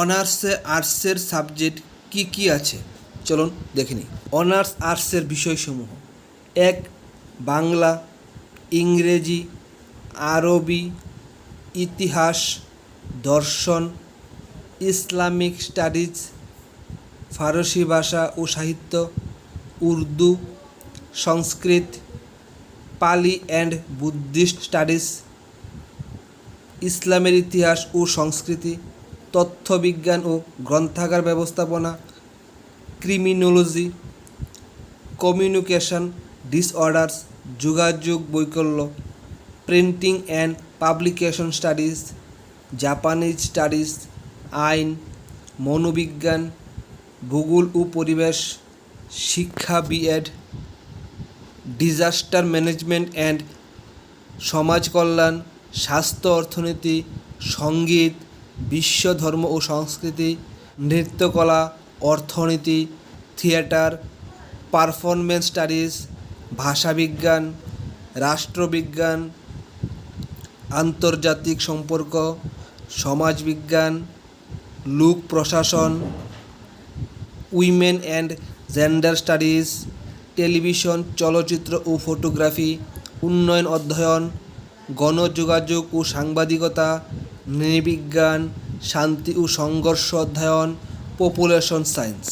অনার্সে আর্টসের সাবজেক্ট কি কি আছে? চলুন দেখে নিই। অনার্স আর্টসের বিষয়সমূহ। এক, বাংলা, ইংরেজি, আরবি, ইতিহাস, দর্শন, ইসলামিক স্টাডিজ, ফারসি ভাষা ও সাহিত্য, উর্দু, সংস্কৃত, পালি অ্যান্ড বুদ্ধিস্ট স্টাডিজ, ইসলামের ইতিহাস ও সংস্কৃতি। তথ্যবিজ্ঞান ও গ্রন্থাগার ব্যবস্থাপনা, ক্রিমিনোলজি, কমিউনিকেশন ডিসঅর্ডার্স যোগাযোগ বৈকল্য printing and publication studies Japanese studies আইন, মনোবিজ্ঞান, ভূগোল ও পরিবেশ, শিক্ষা বিএড ডিজাস্টার ম্যানেজমেন্ট অ্যান্ড সমাজ কল্যাণ, স্বাস্থ্য অর্থনীতি, সংগীত বিশ্ব ধর্ম ও সংস্কৃতি, নৃত্যকলা, অর্থনীতি, থিয়েটার পারফরমেন্স স্টাডিজ, ভাষাবিজ্ঞান, রাষ্ট্রবিজ্ঞান, আন্তর্জাতিক সম্পর্ক, সমাজবিজ্ঞান, লোক প্রশাসন, women and gender studies, television, চলচ্চিত্র ও ফটোগ্রাফি, উন্নয়ন অধ্যয়ন, গণযোগাযোগ ও সাংবাদিকতা নৃবিজ্ঞান শান্তি ও সংঘর্ষ অধ্যয়ন পপুলেশন সায়েন্স